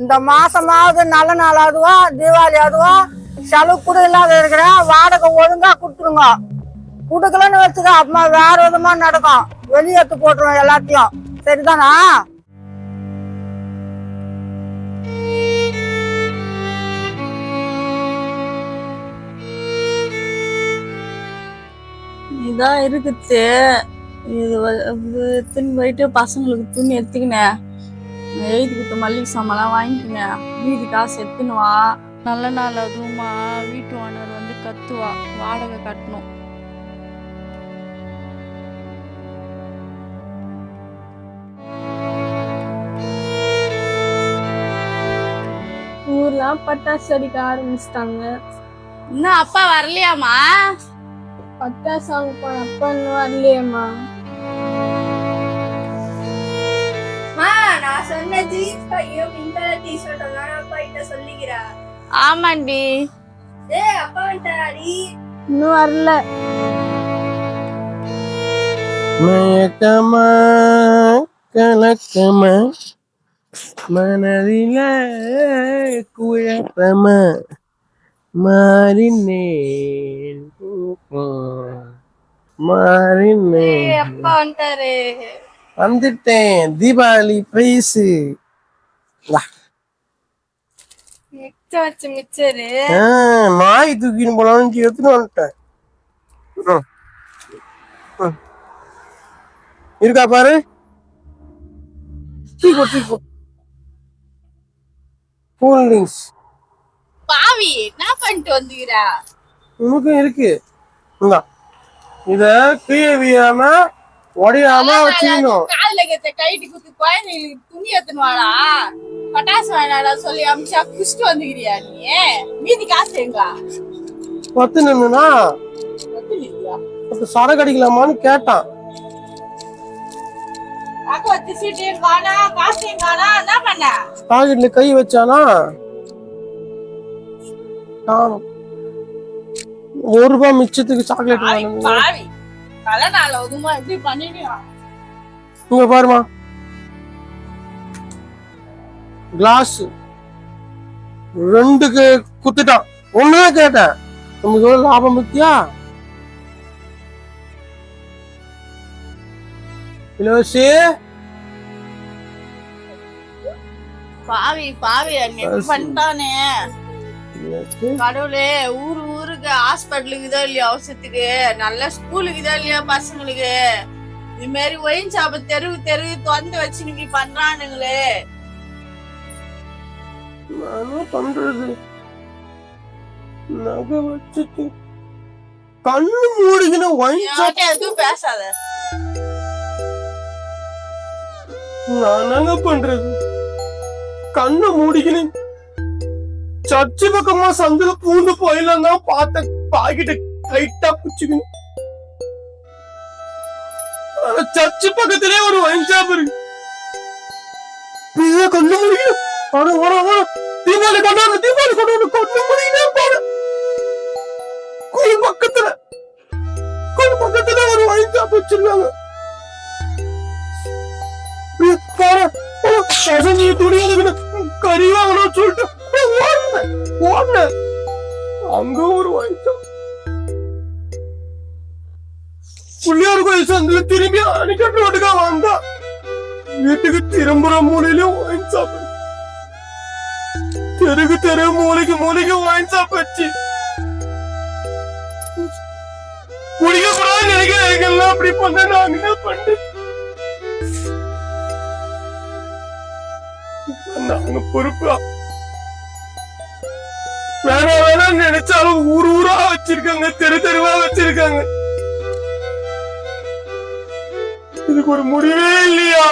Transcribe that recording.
இந்த மாசமாவது நல்ல நாள் அதுவும் தீபாவளி அதுவும் செலவு கூட இல்லாத இருக்கிறேன் வாடகை ஒழுங்கா கொடுத்துருங்க. கொடுக்கலன்னு வச்சுக்க அப்புறமா வேற விதமா நடக்கும். வெளியேற்று போட்டுருவோம் எல்லாத்தையும். சரிதானா? இதான் இருக்குது இது வ- இது எடுத்துன்னு போயிட்டு பசங்களுக்கு துணி எடுத்துக்கினேன். எழுதி கொடுத்த மல்லிகை சாமான்லாம் வாங்கிக்கினேன் மீதி காசு நல்ல நாள் அதுவுமா வீட்டு ஓனர் வந்து கத்துவா. வாடகை கட்டணும். ஊர்லாம் பட்டாசு அடிக்க ஆரம்பிச்சிட்டாங்க. இன்னும் அப்பா வரலையாமா பட்டாசு வாங்க போன அப்பா இன்னும் வரலையேம்மா. சொன்ன ஜீன்ஸ் பையும் பிங்க் கலர் டி ஷர்ட் எல்லாம் அப்பா கிட்ட சொல்லிக்கிறா ஆமாண்டி ஏய் அப்பா வந்துட்டாடி இன்னும் வரல மயக்கமா கலக்கமா மனதில குழப்பமா மாறினேன் மாறினேன் அப்பா வந்துட்டாரு வந்துட்டேன். தீபாவளி பிரைஸ் நாய் தூக்கின்னு போலான்னு எடுத்துன்னு வந்துட்டேன். இருக்கா பாரு. கூல் ட்ரிங்க்ஸ் பாவி என்ன பண்ணிட்டு வந்துக்கிறா உனக்கும் இருக்கு. இத கீழே வீழாம உடையாம வச்சுக்கணும் காதுல கேத்த கைட்டு குத்து குழந்தைங்களுக்கு துணி எடுத்துன்னு வாடா. பட்டாசு வேணாடா சொல்லி அமிச்சா குஷ்டு வந்துக்கிறியா நீ? மீதி காசு எங்க? பத்து நின்னுனா? சரக்கு அடிக்கலாமான்னு கேட்டான். பாக்கெட்ல கை வச்சானா. ஒரு ரூபாய் மிச்சத்துக்கு சாக்லேட் பாவி. தலை நாள் ஒதுமா எப்படி பண்ணிடுவா இங்க பாருமா. கிளாஸ் ரெண்டுக்கு குத்துட்டான். ஒண்ணுதான் கேட்டேன். நமக்கு எவ்வளவு லாபம் பத்தியா? இலவசி பாவி பாவி பண்ணிட்டானே? கடவுளே ஊரு ஊருக்கு ஹாஸ்பிட்டலுக்கு தான் இல்லையா அவசரத்துக்கு? நல்ல ஸ்கூலுக்கு தான் இல்லையா பசங்களுக்கு? இது மாதிரி ஒயின் ஷாப்ப தெருவு தெருவு திறந்து வச்சு இப்படி பண்றானுங்களே. நானும் பண்றது? நகை வச்சுட்டு கண்ணு மூடிக்கின ஒயின் யார்கிட்ட எதுவும் பேசாத. நான் பண்றது? கண்ணை மூடிக்கினு ಚರ್ಚ್ ಬೇಕಮ್ಮ ಸಂಘದ ಪೂರ್ಣ ಪೋಯಿಲ್ಲ ನಾವು ಪಾತ ಪಾಗಿಟ ಕೈಟ ಕುಚ್ಚಿಗೆ ചർച്ച് പക്കത്തിലെ ഒരു വൈൻ ചാപ്പർ പിന്നെ കൊന്നു മുറിക്കണം അവിടെ ഓട ഓട തീമാലി കൊണ്ടുവന്നു തീമാലി കൊണ്ടുവന്നു കൊന്നു മുറിക്കാൻ പോണ. കുഴി പക്കത്തിൽ. കുഴി പക്കത്തിലെ ഒരു വൈൻ ചാപ്പ് വെച്ചിരുന്നാണ് പോണ തുണിയാണ് പിന്നെ കരി വാങ്ങണോ கறி வாங்கணும் சொல்லிட்டு ஓடுனேன் ஓடுனேன் அங்க ஒரு வயசு புள்ளியார் கோயில் சந்தில திரும்பி அணிக்கட்டு ரோட்டுக்கா வந்தா வீட்டுக்கு திரும்புற மூலையிலும் வாங்கி சாப்பிடு தெருக்கு தெரு மூலைக்கு மூலைக்கு வாங்கி சாப்பிடுச்சு குடிக்க கூடாது நினைக்கிறேன் அப்படி பண்ண நான் என்ன பண்ணேன் நாங்க பொறுப்பா வேணா நினைச்சாலும் ஊர் ஊரா வச்சிருக்காங்க தெரு தெருவா வச்சிருக்காங்க. இதுக்கு ஒரு முடிவே இல்லையா?